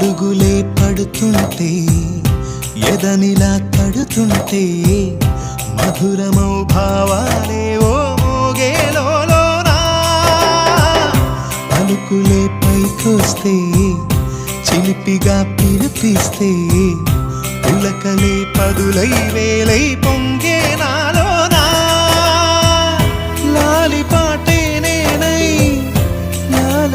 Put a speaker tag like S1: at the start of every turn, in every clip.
S1: అడుగులే పడుతుంటే ఎదనిలా తడుతుంటే మధురమౌ భావాలే ఓ మోగేలోనా పలుకులే పైకొస్తే చిలిపిగా పిలిపిస్తే పులకలే పదులై వేలై పొంగే నాలోనా? లాలి పాటే నేనై లాల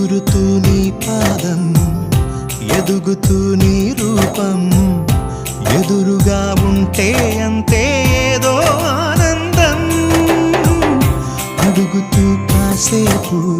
S1: ఎగురుతూ నీ పాదం ఎదుగుతూ నీ రూపం. ఎదురుగా ఉంటే అంతే ఏదో ఆనందం. అడుగుతూ కాసేపు